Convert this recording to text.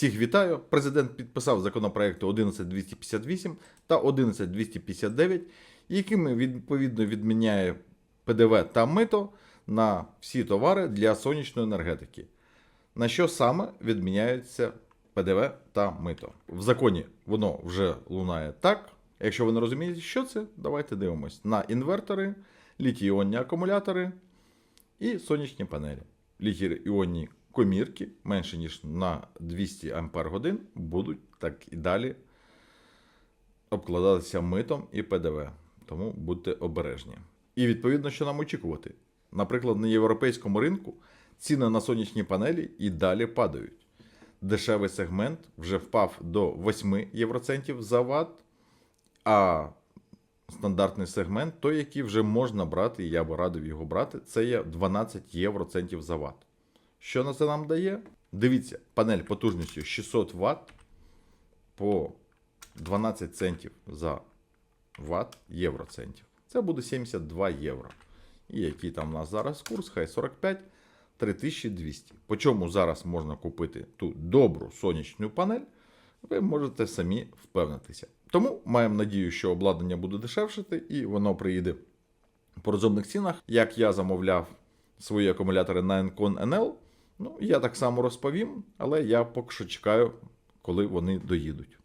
Всіх вітаю. Президент підписав законопроекти 11258 та 11259, якими відповідно відміняє ПДВ та мито на всі товари для сонячної енергетики. На що саме відміняються ПДВ та мито? В законі воно вже лунає так. Якщо ви не розумієте, що це, давайте дивимось на інвертори, літій-іонні акумулятори і сонячні панелі. Літій-іонні комірки менше ніж на 200 Ампер годин будуть так і далі обкладатися митом і ПДВ. Тому будьте обережні. І відповідно, що нам очікувати. Наприклад, на європейському ринку ціни на сонячні панелі і далі падають. Дешевий сегмент вже впав до 8 євроцентів за ватт, а стандартний сегмент, той, який вже можна брати, і я би радив його брати, це є 12 євроцентів за ватт. Що на це нам дає? Дивіться, панель потужністю 600 Вт по 12 центів за ватт євроцентів. Це буде 72 євро. І який там у нас зараз курс? Хай 45 3200. По чому зараз можна купити ту добру сонячну панель, ви можете самі впевнитися. Тому маємо надію, що обладнання буде дешевшити і воно приїде по розумних цінах. Як я замовляв свої акумулятори на Encon NL, ну я так само розповім, але я поки що чекаю, коли вони доїдуть.